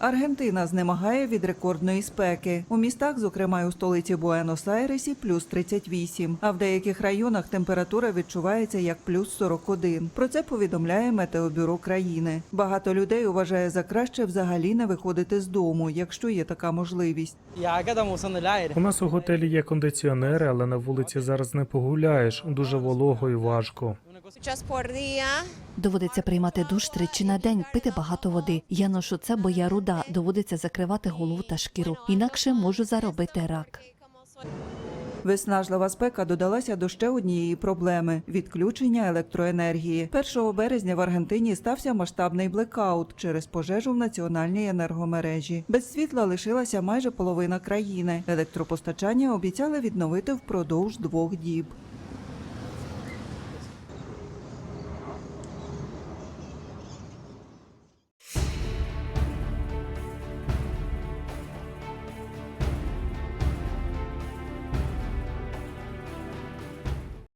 Аргентина знемагає від рекордної спеки. У містах, зокрема й у столиці Буенос-Айресі, плюс 38, а в деяких районах температура відчувається як плюс 41. Про це повідомляє Метеобюро країни. Багато людей вважає за краще взагалі не виходити з дому, якщо є така можливість. У нас у готелі є кондиціонери, але на вулиці зараз не погуляєш. Дуже волого і важко. Доводиться приймати душ тричі на день, пити багато води. Я ношу це, бо я руда. Доводиться закривати голову та шкіру. Інакше можу заробити рак. Виснажлива спека додалася до ще однієї проблеми відключення електроенергії. 1 березня в Аргентині стався масштабний блекаут через пожежу в національній енергомережі. Без світла лишилася майже половина країни. Електропостачання обіцяли відновити впродовж двох діб.